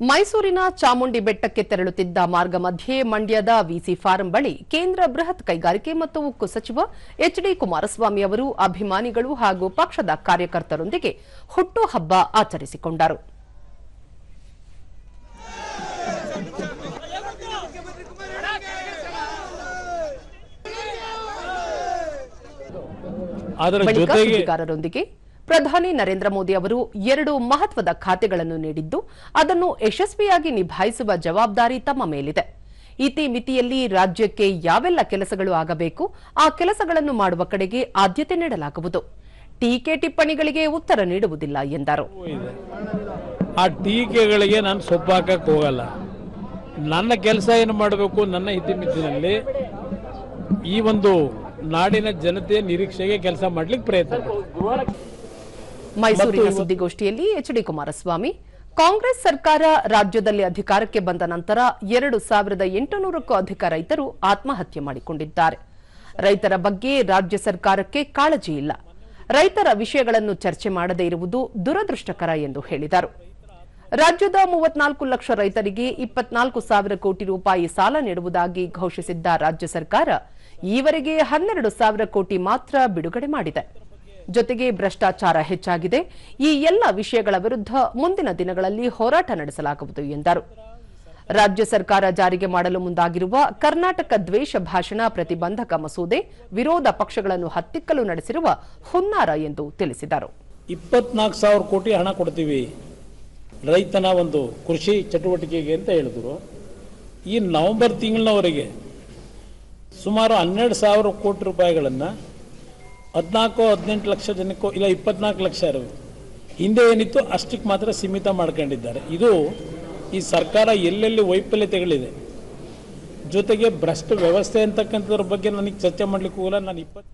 ಮೈಸೂರಿನ ಚಾಮುಂಡಿ ಬೆಟ್ಟಕ್ಕೆ ತೆರಳುತ್ತಿದ್ದ ಮಾರ್ಗ ಮಧ್ಯೆ ಮಂಡ್ಯದ ವಿಸಿ ಫಾರಂ ಬಳಿ ಕೇಂದ್ರ ಬೃಹತ್ ಕೈಗಾರಿಕೆ ಮತ್ತು ಉಕ್ಕು ಸಚಿವ ಎಚ್ಡಿ ಕುಮಾರಸ್ವಾಮಿ ಅವರು ಅಭಿಮಾನಿಗಳು ಹಾಗೂ ಪಕ್ಷದ ಕಾರ್ಯಕರ್ತರೊಂದಿಗೆ ಹುಟ್ಟುಹಬ್ಬ ಆಚರಿಸಿಕೊಂಡರು. ಬಳಿಕ ಸುದ್ದಿಗಾರರೊಂದಿಗೆ ಪ್ರಧಾನಿ ನರೇಂದ್ರ ಮೋದಿ ಅವರು ಎರಡು ಮಹತ್ವದ ಖಾತೆಗಳನ್ನು ನೀಡಿದ್ದು, ಅದನ್ನು ಯಶಸ್ವಿಯಾಗಿ ನಿಭಾಯಿಸುವ ಜವಾಬ್ದಾರಿ ತಮ್ಮ ಮೇಲಿದೆ. ಇತಿಮಿತಿಯಲ್ಲಿ ರಾಜ್ಯಕ್ಕೆ ಯಾವೆಲ್ಲ ಕೆಲಸಗಳು ಆಗಬೇಕು, ಆ ಕೆಲಸಗಳನ್ನು ಮಾಡುವ ಕಡೆಗೆ ಆದ್ಯತೆ ನೀಡಲಾಗುವುದು. ಟೀಕೆ ಟಿಪ್ಪಣಿಗಳಿಗೆ ಉತ್ತರ ನೀಡುವುದಿಲ್ಲ ಎಂದರು. ಆ ಟೀಕೆಗಳಿಗೆ ನಾನು ಸೊಪ್ಪಾಕಕ್ಕೆ ಹೋಗಲ್ಲ. ನನ್ನ ಕೆಲಸ ಏನು ಮಾಡಬೇಕು ನನ್ನ ಇತಿಮಿತಿನಲ್ಲಿ ಈ ಒಂದು ನಾಡಿನ ಜನತೆಯ ನಿರೀಕ್ಷೆಗೆ ಕೆಲಸ ಮಾಡ್ಲಿಕ್ಕೆ ಪ್ರಯತ್ನ. ಮೈಸೂರಿನ ಸುದ್ದಿಗೋಷ್ಠಿಯಲ್ಲಿ ಎಚ್ ಡಿ ಕುಮಾರಸ್ವಾಮಿ ಕಾಂಗ್ರೆಸ್ ಸರ್ಕಾರ ರಾಜ್ಯದಲ್ಲಿ ಅಧಿಕಾರಕ್ಕೆ ಬಂದ ನಂತರ ಎರಡು ಸಾವಿರದ ಎಂಟುನೂರಕ್ಕೂ ಅಧಿಕ ರೈತರು ಆತ್ಮಹತ್ಯೆ ಮಾಡಿಕೊಂಡಿದ್ದಾರೆ. ರೈತರ ಬಗ್ಗೆ ರಾಜ್ಯ ಸರ್ಕಾರಕ್ಕೆ ಕಾಳಜಿ ಇಲ್ಲ. ರೈತರ ವಿಷಯಗಳನ್ನು ಚರ್ಚೆ ಮಾಡದೇ ಇರುವುದು ದುರದೃಷ್ಟಕರ ಎಂದು ಹೇಳಿದರು. ರಾಜ್ಯದ ಮೂವತ್ನಾಲ್ಕು ಲಕ್ಷ ರೈತರಿಗೆ ಇಪ್ಪತ್ನಾಲ್ಕು ಸಾವಿರ ಕೋಟಿ ರೂಪಾಯಿ ಸಾಲ ನೀಡುವುದಾಗಿ ಘೋಷಿಸಿದ್ದ ರಾಜ್ಯ ಸರ್ಕಾರ ಈವರೆಗೆ ಹನ್ನೆರಡು ಸಾವಿರ ಕೋಟಿ ಮಾತ್ರ ಬಿಡುಗಡೆ ಮಾಡಿದೆ. ಜೊತೆಗೆ ಭ್ರಷ್ಟಾಚಾರ ಹೆಚ್ಚಾಗಿದೆ. ಈ ಎಲ್ಲ ವಿಷಯಗಳ ವಿರುದ್ಧ ಮುಂದಿನ ದಿನಗಳಲ್ಲಿ ಹೋರಾಟ ನಡೆಸಲಾಗುವುದು ಎಂದರು. ರಾಜ್ಯ ಸರ್ಕಾರ ಜಾರಿಗೆ ಮಾಡಲು ಮುಂದಾಗಿರುವ ಕರ್ನಾಟಕ ದ್ವೇಷ ಭಾಷಣ ಪ್ರತಿಬಂಧಕ ಮಸೂದೆ ವಿರೋಧ ಪಕ್ಷಗಳನ್ನು ಹತ್ತಿಕ್ಕಲು ನಡೆಸಿರುವ ಹುನ್ನಾರ ಎಂದು ತಿಳಿಸಿದರು. ಇಪ್ಪತ್ನಾಲ್ಕು ಸಾವಿರ ಕೋಟಿ ಹಣ ಕೊಡ್ತೀವಿ ರೈತನ ಒಂದು ಕೃಷಿ ಚಟುವಟಿಕೆಗೆ ಅಂತ ಹೇಳಿದ್ರು. ಈ ನವೆಂಬರ್ ತಿಂಗಳಿನವರೆಗೆ ಸುಮಾರು ಹನ್ನೆರಡು ಸಾವಿರ ಕೋಟಿ ರೂಪಾಯಿಗಳನ್ನು ಹದಿನಾಲ್ಕು, ಹದಿನೆಂಟು ಲಕ್ಷ ಜನಕ್ಕೋ, ಇಲ್ಲ ಇಪ್ಪತ್ನಾಲ್ಕು ಲಕ್ಷ ಇರಬೇಕು ಹಿಂದೆ ಏನಿತ್ತು, ಅಷ್ಟಕ್ಕೆ ಮಾತ್ರ ಸೀಮಿತ ಮಾಡ್ಕೊಂಡಿದ್ದಾರೆ. ಇದು ಈ ಸರ್ಕಾರ ಎಲ್ಲೆಲ್ಲಿ ವೈಫಲ್ಯತೆಗಳಿದೆ. ಜೊತೆಗೆ ಭ್ರಷ್ಟ ವ್ಯವಸ್ಥೆ ಅಂತಕ್ಕಂಥದ್ರ ಬಗ್ಗೆ ನನಗೆ ಚರ್ಚೆ ಮಾಡ್ಲಿಕ್ಕೆ ನಾನು ಇಪ್ಪತ್ತು